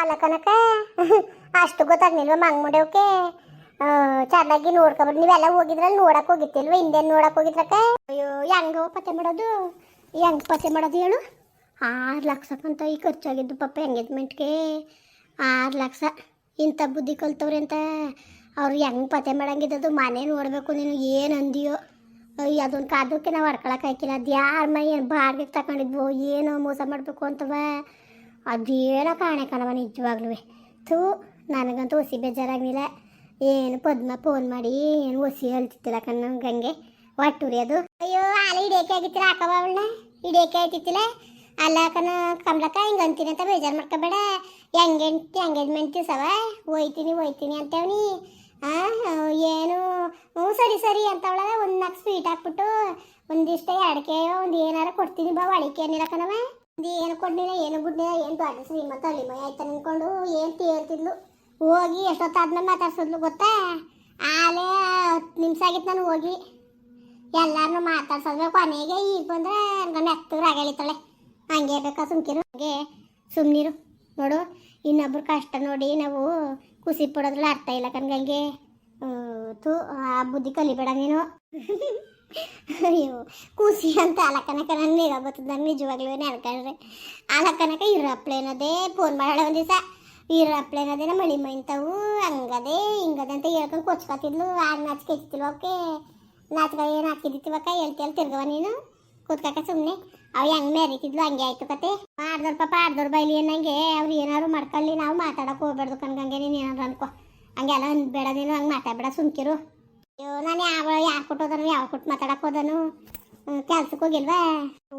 ಅಲ್ಲ ಕನಕ ಅಷ್ಟು ಗೊತ್ತಾಗ್ನಿಲ್ವ ಮಂಗ್ ಮುಂಡೆವ್ಕೆ ಚೆನ್ನಾಗಿ ನೋಡ್ಕೊಬರ್ ನೀವೆಲ್ಲ ಹೋಗಿದ್ರಲ್ಲ ನೋಡಕ್ ಹೋಗಿತ್ತಿಲ್ವ? ಹಿಂದೆ ನೋಡಕ್ ಹೋಗಿದ್ರಕ್ಕ? ಅಯ್ಯೋ, ಹೆಂಗ ಪತ್ತೆ ಮಾಡೋದು? ಹೆಂಗ್ ಪತ್ತೆ ಮಾಡೋದು ಹೇಳು? ಆರು ಲಕ್ಷಕ್ಕಂತ ಈ ಖರ್ಚಾಗಿದ್ದು ಪಾಪ ಎಂಗೇಜ್ಮೆಂಟ್ಗೆ ಆರು ಲಕ್ಷ. ಇಂಥ ಬುದ್ಧಿ ಕಲ್ತವ್ರಿ ಅಂತ ಅವ್ರು ಹೆಂಗ್ ಪತ್ತೆ ಮಾಡಂಗಿದ್ದದು ಮನೆ ನೋಡಬೇಕು ನೀನು ಏನು ಅಂದಿಯೋ ಅದೊಂದು ಕಾದಕ್ಕೆ ನಾವು ಹೊಡ್ಕೊಳಕ್ ಹಾಕಿಲ್ಲ. ಅದು ಯಾರ ಮೈ ಏನು ಬಾಡಿಗೆ ತಗೊಂಡಿದ್ವೋ ಏನೋ ಮೋಸ ಮಾಡಬೇಕು ಅಂತವ. ಅದೇನೋ ಕಾಣೆ ಕಣವ ನಿಜವಾಗ್ಲೂ ಥೂ, ನನಗಂತೂ ಒಸಿ ಬೇಜಾರಾಗಲಿಲ್ಲ. ಏನು ಪದ್ಮ ಫೋನ್ ಮಾಡಿ ಏನು ಒಸಿ ಹೇಳ್ತಿತ್ತಿಲ್ಲ ಕಣ್ಣ ಗಂಗೆ. ಒಟ್ಟುರಿ ಅದು. ಅಯ್ಯೋ ಅಲ್ಲ ಹಿಡಿಯಕ್ಕೆ ಆಗಿತ್ತಿಲ್ಲ ಹಾಕವ ಅವಳನ್ನ? ಹಿಡಿಯಕ್ಕೆ ಆಯ್ತಿತ್ತಿಲ್ಲ? ಅಲ್ಲ ಕಣ, ಕಮಲಕ್ಕ ಹಿಂಗೆ ಅಂತೀನಿ ಅಂತ ಬೇಜಾರು ಮಾಡ್ಕೋಬೇಡ. ಎಂಗೇಜ್ ಎಂಗೇಜ್ಮೆಂಟ್ ದಿವಸವ ಹೋಯ್ತೀನಿ ಹೋಯ್ತೀನಿ ಅಂತೇವ್ನಿ. ಏನು? ಹ್ಞೂ, ಸರಿ ಸರಿ ಅಂತವಳ ಒಂದು ನಾಲ್ಕು ಸ್ವೀಟ್ ಹಾಕ್ಬಿಟ್ಟು ಒಂದಿಷ್ಟು ಅಡಿಕೆಯೋ ಒಂದು ಏನಾರ ಕೊಡ್ತೀನಿ ಬಾ ಅಡಿಕೆ ಏನಿಲ್ಲ ಏನು ಕೊಡ್ಲಿಲ್ಲ, ಏನು ಬಿಡ್ಲಿಲ್ಲ ಏನು ದೊಡ್ಡ ಶ್ರೀಮಂತ ಅಲ್ಲಿ ಮೈ ಆಯ್ತು ಅನ್ಕೊಂಡು ಏನು ಹೇಳ್ತಿದ್ಲು ಹೋಗಿ ಎಷ್ಟೊತ್ತಾದ್ಮೇಲೆ ಮಾತಾಡ್ಸಿದ್ಲು ಗೊತ್ತಾ? ಆಲೇ ಹತ್ತು ನಿಮಿಷ ಆಗಿತ್ತು ನಾನು ಹೋಗಿ. ಎಲ್ಲಾರನ್ನೂ ಮಾತಾಡ್ಸೋದ್ರೆ ಕೊನೆಗೆ ಈಗ ಬಂದ್ರೆ ನನ್ನ ರಾಗಲಿತಾಳೆ ಹಂಗೆ ಬೇಕಾ ಸುಮ್ಕಿರು? ಹಂಗೆ ಸುಮ್ಮನಿರು ನೋಡು, ಇನ್ನೊಬ್ರು ಕಷ್ಟ ನೋಡಿ ನಾವು ಖುಷಿ ಪಡೋದ್ರಲ್ಲಿ ಅರ್ಥ ಇಲ್ಲ ಕಣ್ಗಂಗೆ ತು ಆ ಬುದ್ಧಿ ಕಲಿಬೇಡ ನೀನು. ಅಯ್ಯೋ, ಕೂಸಿ ಅಂತ ಅಲಕ್ಕನಕ ನನ್ನ ನೀಗ ಬರ್ತದೆ ನಿಜವಾಗ್ಲೂ ನೆನ್ಕೊಂಡ್ರೆ ಇರ ಇರಪ್ಲೇನದೇ ಫೋನ್ ಮಾಡಾಳ ಒಂದು ದಿವಸ. ಇರಪ್ಲೇನದೇನ ಮಳಿ ಮೈಂತವು ಹಂಗದೆ, ಹಿಂಗದೆ ಅಂತ ಹೇಳ್ಕೊಂಡು ಕೊಚ್ಕೊತಿದ್ಲು. ಆಗ ನಾಚಿಕೆ ಇತ್ತಿಲ್ವ ಓಕೆ ನಾಚಿಕ ಏನು ಎಲ್ಲಿ ಹೇಳ್ತಿಯಲ್ಲ ತಿರ್ಗವ ನೀನು. ಕೂತ್ಕಾಕ ಸುಮ್ಮನೆ ಅವ್ ಹೆಂಗ್ ಮೆರಿತಿದ್ಲು, ಹಂಗೆ ಆಯ್ತು ಕತೆ. ಮಾಡ್ದವ್ರ ಪಾಪ ಆಡ್ದವ್ರ ಬೈಲಿ ಅನ್ನಂಗೆ. ಅವ್ರು ಏನಾದ್ರು ಮಾಡ್ಕೊಳ್ಳಿ, ನಾವು ಮಾತಾಡಕ್ ಹೋಗ್ಬಾರ್ದು ಕಣ್ಗಂಗೆ, ನೀನು ಏನಾದ್ರು ಅನ್ಕೋ. ಹಂಗೆಲ್ಲ ಬೇಡ ನೀನು, ಹಂಗೆ ಮಾತಾಡ್ಬೇಡ ಸುಮ್ಕಿರು. ನಾನು ಯಾವ ಯಾರು ಕೊಟ್ಟೋದನು ಯಾವ ಕೊಟ್ಟು ಮಾತಾಡಕ್ ಹೋದನು. ಕೆಲ್ಸಕ್ಕೆ ಹೋಗಿಲ್ವಾ?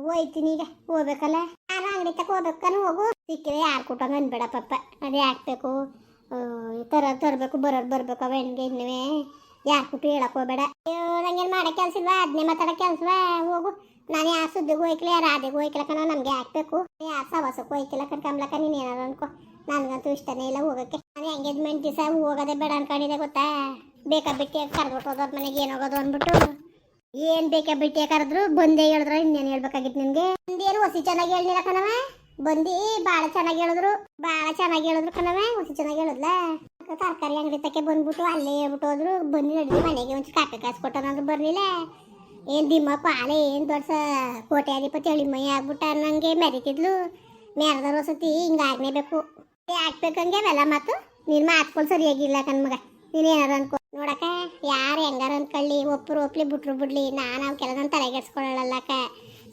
ಹೋಯ್ತೀನಿ ಈಗ, ಹೋಗ್ಬೇಕಲ್ಲ? ನಾನು ಅಂಗಡಿ ತಕ ಹೋಗ್ಬೇಕನು ಹೋಗು. ಸಿಕ್ಕಿದ್ರೆ ಯಾರು ಕೊಟ್ಟಂಗ ಅನ್ಬೇಡ ಪಪ್ಪ ಅದು ಹಾಕ್ಬೇಕು ತರ ತರಬೇಕು, ಬರೋರು ಬರ್ಬೇಕು ಅವ ಹೆಣ್ಗೆ ಇನ್ನುವೆ. ಯಾರು ಕೊಟ್ಟು ಹೇಳಕ್ ಹೋಗ್ಬೇಡ. ಅಯ್ಯೋ, ನಂಗೇನು ಮಾಡೋ ಕೆಲಸ ಇಲ್ವಾ? ಅದನ್ನೇ ಮಾತಾಡೋ ಕೆಲಸವಾ ಹೋಗು. ನಾನು ಯಾರು ಸುದ್ದಿಗೂ ಹೋಯ್ಕಿಲ್ಲ, ಯಾರು ಆದಿಗೂ ಹೋಯ್ಕಿಲ್ಲ ಕಣ, ನಮಗೆ ಹಾಕ್ಬೇಕು ಯಾರು ಸವಾಸಕ್ಕೂ ಹೋಯ್ಕಿಲ್ಲ ಕಣ್ಕಂಬ್ಲಕ್ಕ ನೀನು ಏನಾರು ಅನ್ಕೋ. ನನಗಂತೂ ಇಷ್ಟನೇ ಇಲ್ಲ ಹೋಗಕ್ಕೆ. ನಾನು ಎಂಗೇಜ್ಮೆಂಟ್ ದಿವಸ ಹೋಗೋದೇ ಬೇಡ ಅನ್ಕೊಂಡಿದ್ದೆ, ಗೊತ್ತಾ? ಬೇಕಾ ಬಿಟ್ಟೆ ಕರ್ಬಿಟ್ಟು ಹೋದವ್ರ ಮನೆಗೆ ಏನು ಹೋಗೋದು ಅಂದ್ಬಿಟ್ಟು ಏನ್ ಬೇಕಾ ಬಿಟ್ಟೆ ಕರೆದ್ರು, ಬಂದೇ ಹೇಳಿದ್ರ ಇನ್ನೇನು ಹೇಳ್ಬೇಕಾಗಿತ್ತು ನಿಮ್ಗೆ ಬಂದೇನು ಹೊಸಿ ಚೆನ್ನಾಗಿ ಹೇಳಿಲ್ಲ ಕಣವ ಬಂದಿ ಭಾಳ ಚೆನ್ನಾಗಿ ಹೇಳಿದ್ರು. ಭಾಳ ಚೆನ್ನಾಗಿ ಹೇಳಿದ್ರು ಕಣವ ಹೊಸಿ ಚೆನ್ನಾಗಿ ಹೇಳಿದ್ಲ? ತರಕಾರಿ ಅಂಗಡಿ ತಕ್ಕೆ ಬಂದ್ಬಿಟ್ಟು ಅಲ್ಲೇ ಹೇಳ್ಬಿಟ್ಟು ಹೋದ್ರು. ಬಂದು ನಡಿ ಮನೆಗೆ ಒಂಚೂರು ಕಾಪಿ ಕಾಸು ಕೊಟ್ಟನಂದ್ರೆ ಬರ್ಲಿಲ್ಲ ಏನ್ ದಿಮ್ಮ ಪಾಲೆ ಏನು ದೊಡ್ಡ ಕೋಟ್ಯಾಧಿಪತಿ ಮೈ ಆಗ್ಬಿಟ್ಟ ನಂಗೆ ಮೆರಿತಿದ್ಲು. ಮೇರದ ವಸತಿ, ಹಿಂಗ ಆಗ್ನೇಬೇಕು ಹಾಕ್ಬೇಕಂಗೆ ಅವೆಲ್ಲ ಮಾತು? ನೀನ್ ಮಾತ್ಕೊಂಡು ಸರಿಯಾಗಿಲ್ಲ ಕಣ್ಮಗ ಏನಾರ ಅನ್ಕೋ ನೋಡಕ ಯಾರು ಹೆಂಗಾರ ಅಂದ್ಕೊಳ್ಳಿ ಒಪ್ಪರು ಒಪ್ಲಿ ಬಿಟ್ರು ಬಿಡ್ಲಿ, ನಾನು ಅವ್ ಕೆಲಸ ತಲೆಗೆಡ್ಸ್ಕೊಳ್ಳಲ್ಲಕ್ಕ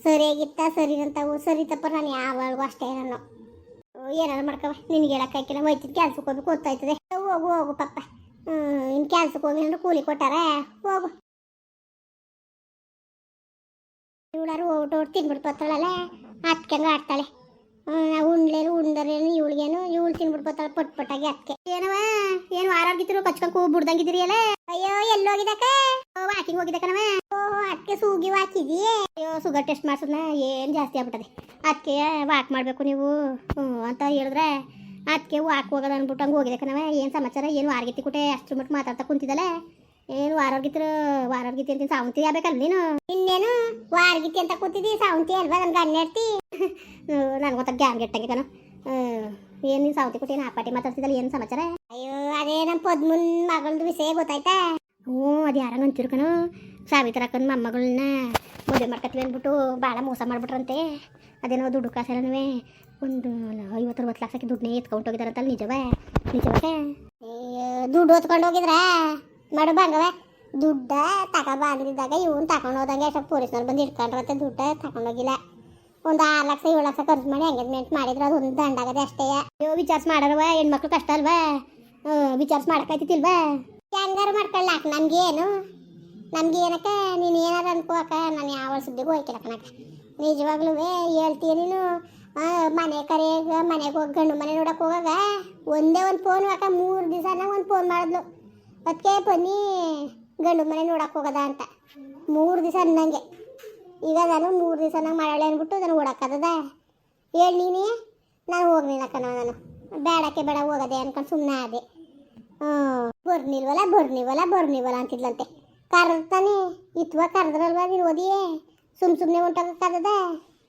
ಸರಿಯಾಗಿತ್ತ ಸರಿ ಅಂತವು ಸರಿ ತಪ್ಪ, ನಾನು ಯಾವಾಗೂ ಅಷ್ಟೇ ನಾನು. ಏನಾರು ಮಾಡ್ಕವ ನಿನ್ಗೆ ಹೇಳಕ್ ಹಾಕಿಲ್ಲ ಹೋಯ್ತಿದ್ ಕೆಲ್ಸಕ್ಕೆ ಹೋಗ್ಬೇಕು ಗೊತ್ತಾಯ್ತದೆ. ಹೋಗು ಹೋಗು ಪಪ್ಪ ಇನ್ ಕೆಲ್ಸಕ್ಕೆ ಹೋಗಿ ಅಂದ್ರೆ ಕೂಲಿ ಕೊಟ್ಟಾರ? ಹೋಗು. ಇವಳಾರು ಹೋಗ್ಬಿಟ್ಟು ತಿನ್ಬಿಟ್ಟು ಬರ್ತಾಳಲ್ಲ ಹತ್ಕೊಂಡು ಆಡ್ತಾಳೆ. ಉಂಡ್ಲೇನು ಉಂಡರೇನು, ಇವಳಿಗೇನು, ಇವಳು ತಿನ್ಬಿಟ್ಟು ಪಟ್, ಪಟ್ಟಾಗಿ ಅತ್ಕೆ. ಏನವ ಏನು ಆರೋಗ್ಯತಿರು ಕಚ್ಕೊಂಡ್ ಕೂ ಬಿಡ್ದಂಗಿದ್ದೀರಿ ಅಲ್ಲ? ಅಯ್ಯೋ ಎಲ್ಲೋಗಿದಕ್ಕ ವಾಕಿಂಗ್ ಹೋಗಿದಕ್ಕ ನವ ಓಹೋ ಅದಕ್ಕೆ ಸೂಗಿ ವಾಕಿದಿ ಅಯ್ಯೋ ಶುಗರ್ ಟೆಸ್ಟ್ ಮಾಡ್ಸೋದ್ನ ಏನು ಜಾಸ್ತಿ ಆಗ್ಬಿಟ್ಟದೆ. ಅದಕ್ಕೆ ವಾಕ್ ಮಾಡಬೇಕು ನೀವು. ಹ್ಞೂ, ಅಂತ ಹೇಳಿದ್ರೆ ಅದಕ್ಕೆ ವಾಕ್ ಹೋಗೋದು ಅಂದ್ಬಿಟ್ಟು ಹಂಗೆ ಹೋಗಿದೆ ಕಣವ ಏನು ಸಮಾಚಾರ? ಏನು ವಾರಗಿತ್ತಿ ಕುಟೆ ಅಷ್ಟ್ರ ಮಟ್ಟ ಮಾತಾಡ್ತಾ ಕುಂತಿದ್ದಲ್ಲ? ಏನು ವಾರೋರ್ಗಿತ್ರ ವಾರೋರ್ಗಿತ್ತಿ ಅಂತ ಸಾವಂತಿ ಆಗ್ಬೇಕಲ್ಲ ನೀನು? ಇನ್ನೇನು? ವಾರಗಿತ್ತಿ ಅಂತ ಕೂತಿದ್ದಿ, ಸಾವಂತಿ ಅಲ್ವಾ ನನ್ಗೆ ಅನ್ನೇಡ್ತಿ ನನ್ಗೆ ಗೊತ್ತ ಗ್ಯಾನ್ ಗೆಟ್ಟಂಗೆ ಕಣ ಏನು ನೀನು ಕೊಟ್ಟಿನ ಕೊಟ್ಟು ಏನು ಆಪಾಟಿ ಮಾತಾಡ್ತಿದ್ದಲ್ಲ ಏನು ಸಮಾಚಾರ? ಅಯ್ಯೋ ಅದೇ ನಮ್ಮ ಪದ್ಮನ್ ಮಗಳದು ವಿಷಯ ಗೊತ್ತಾಯ್ತಾ? ಹ್ಞೂ ಅದು ಯಾರಂಗ ಅಂತಿರು ಕಣೋ. ಸಾವಿತ್ರಕ್ಕನ ಮೊಮ್ಮಗಳನ್ನ ಮದುವೆ ಮಾಡ್ಕತ್ತೀವಿ ಅಂದ್ಬಿಟ್ಟು ಭಾಳ ಮೋಸ ಮಾಡ್ಬಿಟ್ರಂತೆ. ಅದೇನೋ ದುಡ್ಡು ಕಾಸೆಲ್ಲನೂ ಒಂದು ಐವತ್ತು ಅರವತ್ತು ಲಕ್ಷಕ್ಕೆ ದುಡ್ಡನ್ನೇ ಎತ್ಕೊಂಡು ಹೋಗಿದಾರಂತಲ್ಲ ನಿಜವೇ? ನಿಜವೇ ದುಡ್ಡು ಹೊತ್ಕೊಂಡು ಹೋಗಿದ್ರಾ? ಮಾಡು ಬಂಗವ ದುಡ್ಡ ತಕ ಬಂದಿದ್ದಾಗ ಇವನ್ ತಗೊಂಡು ಹೋದಂಗೆ ಸ್ವಲ್ಪ ಪೊಲೀಸ್ನವ್ರು ಬಂದು ಇಟ್ಕೊಂಡ್ರಂತೆ ದುಡ್ಡ ತಗೊಂಡೋಗಿಲ್ಲ ಒಂದು ಆರು ಲಕ್ಷ, ಏಳು ಲಕ್ಷ ಖರ್ಚು ಮಾಡಿ ಎಂಗೇಜ್ಮೆಂಟ್ ಮಾಡಿದ್ರೆ. ಅದು ಒಂದು ದಂಡಾಗದೆ ಅಷ್ಟೇ. ಅಯ್ಯೋ ವಿಚಾರ ಮಾಡಾರವ, ಹೆಣ್ಮಕ್ಳು ಕಷ್ಟ ಅಲ್ವಾ? ವಿಚಾರ ಮಾಡಕ್ಕಾಯ್ತಿಲ್ವಾ ಹೆಂಗಾರು ಮಾಡ್ಕೊಳ್ಳಾಕ ಏನು ನನ್ಗೆ ಏನಕ್ಕ ನೀನು ಏನಾರ ಅನ್ಕೋಕ ನಾನು ಯಾವ ಸುದ್ದಿಗೂ ಹೋಯ್ಕಿಲ್ಲ ಕಣಕ ನಿಜವಾಗ್ಲೂ ಹೇಳ್ತೀಯ ನೀನು? ಮನೆ ಕರೆಯಾಗ, ಮನೆಗೆ ಹೋಗಿ, ಗಂಡು ಮನೆ ನೋಡಕ್ಕೆ ಹೋಗಾಗ ಒಂದೇ ಒಂದು ಫೋನ್ ಹಾಕ ಮೂರು ದಿವಸ ಒಂದು ಫೋನ್ ಮಾಡಿದ್ಲು. ಅದಕ್ಕೆ ಬನ್ನಿ, ಗಂಡು ಮನೆ ನೋಡಕ್ಕೆ ಹೋಗದ ಅಂತ. ಮೂರು ದಿವಸ ಅನ್ನಂಗೆ ಈಗ ನಾನು ಮೂರು ದಿವಸ ನಂಗೆ ಮಾಡಾಳೆ ಅಂದ್ಬಿಟ್ಟು ನಾನು ಓಡಾಕದ ಹೇಳಿ ನೀನೇ. ನಾನು ಹೋಗ್ಲಿಲ್ಲ ಕಣ ನಾನು. ಬೇಡಕ್ಕೆ ಬೇಡ ಹೋಗದೆ ಅನ್ಕೊಂಡು ಸುಮ್ಮನೆ ಆದೆ. ಹ್ಞೂ ಬರ್ನಿಲ್ವಲ್ಲ, ಬರ್ನಿವಲ್ಲ ಬರ್ನಿವಲ್ಲ ಅಂತಿದ್ಲಂತೆ. ಕರ್ತಾನೆ ಇತ್ವ ಕರೆದ್ರಲ್ವ ನೀನು ಓದಿಯೇ? ಸುಮ್ ಸುಮ್ಮನೆ ಕರ್ದ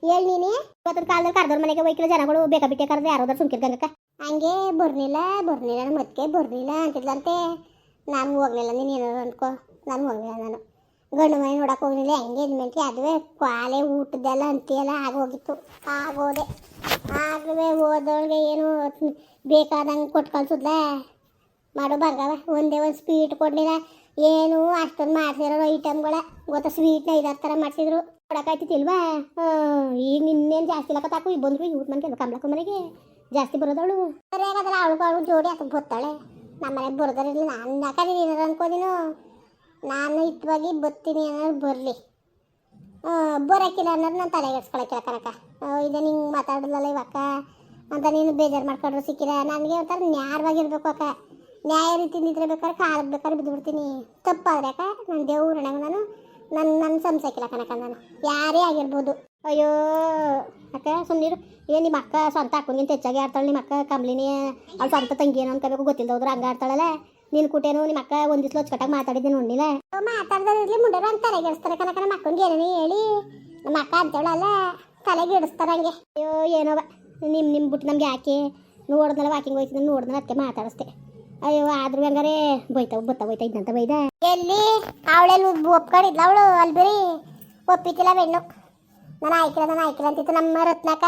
ಹೇಳಿ ನೀನೇ. ಇವತ್ತಿನ ಕಾಲದಲ್ಲಿ ಕರೆದವ್ರ ಮನೆಗೆ ಹೋಯ್ಕಿಲ್ಲ ಜನಗಳು ಬೇಕಾ ಬಿಟ್ಟೆ ಕರೆದ ಯಾರೋದ್ರ ಸುಮ್ಕಿರ್ ಗಂಗಕ್ಕ ಹಂಗೆ ಬರ್ನಿಲ್ಲ ಬರ್ನಿಲ್ಲ ಮತ್ತೆ ಬರ್ನಿಲ್ಲ ಅಂತಿದ್ಲಂತೆ. ನಾನು ಹೋಗ್ಲಿಲ್ಲ ನೀನು ಏನಾರು ಅನ್ಕೋ. ನಾನು ಹೋಗ್ಲಿಲ್ಲ ನಾನು. ಗಂಡು ಮನೆ ನೋಡಕ್ಕೆ ಹೋಗಿಲ್ಲ ಎಂಗೇಜ್ಮೆಂಟ್ ಅದುವೇ ಕ್ವಾಲೆ ಊಟದೆಲ್ಲ ಅಂತೀಯಲ್ಲ ಆಗೋಗಿತ್ತು ಆಗೋದೆ ಆಗಲೇ ಹೋದವಳಿಗೆ ಏನು ಬೇಕಾದಂಗೆ ಕೊಟ್ಟು ಕಳ್ಸಿದ್ಲ? ಮಾಡೋ ಬರ್ಗವ ಒಂದೇ ಒಂದು ಸ್ವೀಟ್ ಕೊಡಲಿಲ್ಲ. ಏನು ಅಷ್ಟೊಂದು ಮಾಡ್ಸಿರೋ ಐಟಮ್ಗಳ ಗೊತ್ತಾ ಸ್ವೀಟ್ನ ಐದಾರು ಥರ ಮಾಡಿಸಿದ್ರು. ಕೊಡೋಕ್ಕಾಯ್ತಿಲ್ವಾ ಈಗ ನಿನ್ನೇನು ಜಾಸ್ತಿ ಲಕ್ಕ ಈಗ ಬಂದ್ರು ಊಟ ಮನೆಗೆ ಕಮಲಕ್ಕ ಮನೆಗೆ. ಜಾಸ್ತಿ ಬರೋದವಳು. ಸರಿ ಹಾಗಾದ್ರೆ ಅವಳು ಅವಳು ಜೋಡಿ ಅಥವಾ ಬರ್ತಾಳೆ ನಮ್ಮನೆ ಬರೋದಾರಿಲ್ಲ ನಾನು ಯಾಕಂದ್ರೆ ಏನಾರು ಅನ್ಕೋದಿನು ನಾನು ಇತ್ವಾಗಿ ಬರ್ತೀನಿ ಅನ್ನೋದು ಬರಲಿ. ಬರೋಕ್ಕಿಲ್ಲ ಅನ್ನೋದು ನಾನು ತಲೆಗೆಡ್ಸ್ಕೊಳಕ್ಕಿಲ್ಲ ಕನಕ ಇದು ನಿಂಗೆ ಮಾತಾಡೋದಲ್ಲ ಇವಕ್ಕ ಅಂತ ನೀನು ಬೇಜಾರು ಮಾಡ್ಕೊಂಡ್ರು ಸಿಕ್ಕಿಲ್ಲ ನನಗೆ ಒಂಥರ ನ್ಯಾರವಾಗಿರ್ಬೇಕು ಅಕ್ಕ. ನ್ಯಾಯ ರೀತಿ ನಿದ್ರೆ ಬೇಕಾದ್ರೆ ಕಾಲಕ್ಕೆ ಬೇಕಾದ್ರೆ ಬಿದ್ದುಬಿಡ್ತೀನಿ ತಪ್ಪಾದ್ರೆ ಅಕ್ಕ ನನ್ನ ದೇವ್ರಣೆಗೆ ನಾನು ನನ್ನ ನನ್ನ ಸಂಸಕ್ಕಿಲ್ಲ ಕನಕ ನಾನು. ಯಾರೇ ಆಗಿರ್ಬೋದು. ಅಯ್ಯೋ, ಅಕ್ಕ ಸುಮ್ಮನಿರು ಏನು ನಿಮ್ಮ ಅಕ್ಕ ಸ್ವಂತ ಅಕ್ಕನಿಗಿಂತ ಹೆಚ್ಚಾಗಿ ಆಡ್ತಾಳೆ. ನಿಮ್ಮ ಅಕ್ಕ ಕಂಬ್ಲಿನೇ ಅವ್ಳು ಸ್ವಂತ ತಂಗಿ ಏನೋ ಅನ್ಕೋಬೇಕು. ಗೊತ್ತಿಲ್ಲ ಹೋದ್ರೆ ಹಂಗೆ ಆಡ್ತಾಳಲ್ಲ. ನೀನು ಕುಟೇನು ನಿಮ್ಮ ಅಕ್ಕ ಒಂದು ದಿವಸ ಅಚ್ಚುಕಟ್ಟಾಗಿ ಮಾತಾಡಿದ್ದೆ ನೋಡಿಲ್ಲ ಮಾತಾಡ್ದಿರ್ಲಿ ಮುಂಡರು ಅಂತ ತಲೆಗಿಡಿಸ್ತಾರೆ ಕನಕ ನಮ್ಮ ಅಕ್ಕನಿಗೆ ಏನೇ ಹೇಳಿ. ನಮ್ಮ ಅಕ್ಕ ಅಂತೇಳಲ್ಲ ತಲೆಗೆ ಇಡಿಸ್ತಾರೆ ಹಂಗೆ. ಅಯ್ಯೋ ಏನೋ ನಿಮ್ಮ ನಿಮ್ ಬಿಟ್ಟು ನಮ್ಗೆ ಯಾಕೆ? ನೋಡ್ದಲ್ಲ ವಾಕಿಂಗ್ ಹೋಯ್ತಿದ್ದ ನೋಡ್ದಲ್ಲ ಅದಕ್ಕೆ ಮಾತಾಡಿಸ್ತೆ ಅಯ್ಯೋ ಆದ್ರೂ ಹಂಗಾರೆ ಬೈತಾವ ಬತ್ತ ಬೈತಾ ಇದ್ದಂತ ಬೈದ? ಎಲ್ಲಿ? ಅವಳೆಲ್ಲ ಒಪ್ಕೊಂಡಿದ್ಲ ಅವಳು ಅಲ್ಲಿ ಬರೀ ಒಪ್ಪಿತಿಲ್ಲ ಬೆಣ್ಣು ನಾನು ಆಯ್ಕಿಲ್ಲ ನಾನು ಆಯ್ಕಿಲ್ಲ ಅಂತಿತ್ತು ನಮ್ಮ ರತ್ನಕ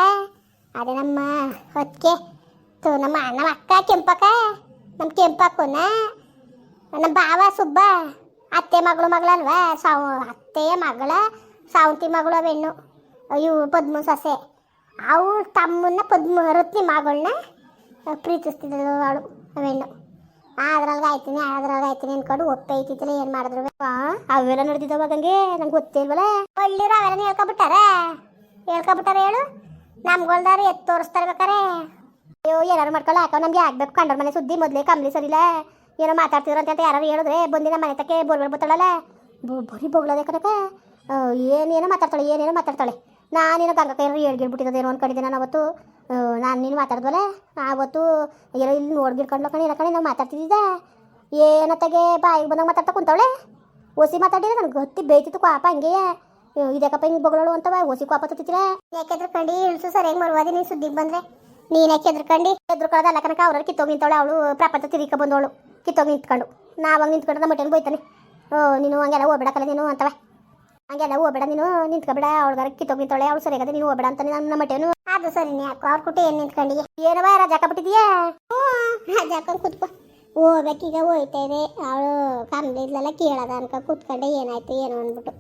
ಅದೇ ನಮ್ಮ ಹೊತ್ತಿಗೆ. ನಮ್ಮ ನಮ್ಮ ಅಕ್ಕ ಕೆಂಪಕ್ಕ. ನಮ್ಮ ಕೆಂಪಕ್ಕನ ನಮ್ಮ ಬಾವ ಸುಬ್ಬ, ಅತ್ತೆ ಮಗಳು ಮಗಳಲ್ವಾ? ಸಾವು ಅತ್ತೆಯ ಮಗಳ, ಸಾವಂತಿ ಮಗಳು ಬೆಣ್ಣು ಇವು ಪದ್ಮ ಸೊಸೆ. ಅವಳು ತಮ್ಮನ್ನ ಪದ್ಮ ರತ್ನಿ ಮಗಳನ್ನ ಪ್ರೀತಿಸ್ತಿದ್ದಳು ಅವಳು ಅವೆಣ್ಣು ಅದ್ರೊಳಗೆ ಆಯ್ತೀನಿ ಅದ್ರೊಳಗೆ ಆಯ್ತೀನಿ ಅನ್ಕೊಂಡು ಒಪ್ಪೆ ಐತಿತ್ತಿಲ್ಲ ಏನು ಮಾಡಿದ್ರು? ಅವೆಲ್ಲ ನಡೆದಿದ್ದಾವ ಹಂಗೆ ನಂಗೆ ಗೊತ್ತಿಲ್ವಲ್ಲ? ಒಳ್ಳೆಯವ್ರು ಅವೆಲ್ಲ ಹೇಳ್ಕೊಬಿಟ್ಟಾರ ಹೇಳ್ಕೊಬಿಟ್ಟಾರ ಹೇಳು? ನಮ್ಗಳ್ದಾರ ಎತ್ತು ತೋರಿಸ್ತಾ ಬೇಕಾರೆ. ಅಯ್ಯೋ, ಏನಾರು ಮಾಡ್ಕೊಳ್ಳ ಹಾಕೋ ನಮ್ಗೆ ಆಗ್ಬೇಕು ಕಂಡ್ರ ಮನೆ ಸುದ್ದಿ ಮೊದಲೇ ಕಂಬಳಿ ಸರಿಲ್ಲ ಏನೋ ಮಾತಾಡ್ತಿದ್ರು ಅಂತ ಯಾರು ಹೇಳಿದ್ರೆ ಬಂದಿನ ಮನೆ ತಕ್ಕೆ ಬೋರ್ಗಳು ಬರ್ತಾಳಲ್ಲ ಬೊ- ಬರೀ ಬೊಗಳದೆ ಕನಕ ಏನೇನೋ ಮಾತಾಡ್ತಾಳೆ ಏನೇನೋ ಮಾತಾಡ್ತಾಳೆ. ನಾನೇನೋ ಗಂಗಾ ಏನೋ ಹೇಳ್ಗಿಡ್ಬಿಟ್ಟಿದ್ದೇನೋ ಅನ್ಕೊಂಡಿದ್ದೆ ನಾನು ಅವತ್ತು. ನಾನು ನೀನು ಮಾತಾಡ್ದಲ್ಲ ಆವತ್ತು ಏನೋ ಇಲ್ಲಿ ನೋಡ್ಗಿಡ್ಕೊಂಡ್ಲ ಕಣಿ ಕಣೆ, ನಾವು ಮಾತಾಡ್ತಿದ್ದೆ ಏನತ್ತಾಗೆ ಬಾಯಿಗೆ ಬಂದಾಗ ಮಾತಾಡ್ತಾ ಕುಂತವಳೆ. ಓಸಿ ಮಾತಾಡಿದ್ರೆ ನನಗೆ ಗೊತ್ತಿ ಬೇಯ್ತಿತ್ತು ಕ್ವಾಪ ಹಂಗೆ ಇದಕ್ಕಪ್ಪ ಹಿಂಗೆ ಬೊಗಳಳು ಅಂತವ, ಓಸಿ ಕ್ವಾಪ ತುತ್ತಿಲ್ಲ ಯಾಕೆಂದ್ರೆ ಕಂಡಿ ಇಳಿಸು ಸರಿಯಾಗಿ ಮರುವಾದಿ ನೀನು ಸುದ್ದಿಗೆ ಬಂದ್ರೆ. ನೀನ್ಯಾಕೆ ಎದ್ರಕಂಡು ಎದ್ರಕೊಳ್ಳೋದು ಅಲ್ಲ ಕನಕ ಅವ್ರಲ್ಲಿ ಕಿತ್ತೋಗಿ ನಿಂತವಳೆ, ಅವಳು ಪ್ರಪಂಚ ತಿರುಕ ಬಂದವಳು. ಕಿತ್ತೋಗಿ ನಿಂತ್ಕೊಂಡು. ನಾವಾಗ ನಿಂತ್ಕೊಂಡು ನಮ್ಮ ಮಟ್ಟೆಗೆ ಬೈತಾನೆ ಓ, ನೀನು ಹಂಗೆಲ್ಲ ಹೋಗ್ಬೇಡಕಲ್ಲ ನೀನು ಅಂತವೆ. ಹಂಗೆಲ್ಲ ಹೋಗ್ಬೇಡ ನೀನು, ನಿಂತ್ಕೊಬೇಡ, ಅವಳಗಾರ ಕಿತ್ತೋಗಿ ನಿಂತವಳೆ, ಅವಳು ಸರಿಯಾಗದೆ ನೀನು ಹೋಗ್ಬೇಡ ಅಂತಾನೆ ನನ್ನ ಮಟ್ಟೆನು ಅದು ಸರಿನೇ ಯಾಕೋ ಅವ್ರ ಕುಟ್ಟಿ ಏನು ನಿಂತ್ಕೊಂಡಿಗೆ ಏನವ ರಜಾ ಹಾಕಬಿಟ್ಟಿದ್ಯಾ ಹ್ಞೂ, ರಜಾ ಹಾಕೊಂಡು ಕೂತ್ಕೋ. ಹೋಗ್ಬೇಕೀಗ ಹೋಯ್ತೇವೆ. ಅವಳು ಕಮ್ಮಿ ಇದ್ಲೆಲ್ಲ ಕೇಳದ ಅನ್ಕ ಕೂತ್ಕೊಂಡೆ, ಏನಾಯ್ತು, ಏನೋ ಅಂದ್ಬಿಟ್ಟು.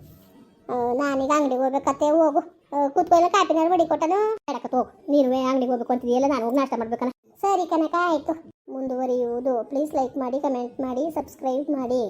ನಾನೀಗ ಅಂಗಡಿಗೆ ಹೋಗ್ಬೇಕತ್ತೆ, ಹೋಗು. ಕೂತ್ಕೊ ಇಲ್ಲ ಕಾಪಿನಾರು ಮಡಿ ಕೊಟ್ಟನು? ಬೇಡಕತ್ ಹೋಗು ನೀನು ಅಂಗಡಿಗೆ ಹೋಗ್ಬೇಕು ಅಂತಿದೆಯಲ್ಲ, ನಾನು ಹೋಗಿ ನಾಷ್ಟ ಮಾಡ್ಬೇಕನ ಸರಿ ಕನಕ, ಆಯ್ತು. ಮುಂದುವರಿಯುವುದು. ಪ್ಲೀಸ್ ಲೈಕ್ ಮಾಡಿ ಕಮೆಂಟ್ ಮಾಡಿ ಸಬ್ಸ್ಕ್ರೈಬ್ ಮಾಡಿ.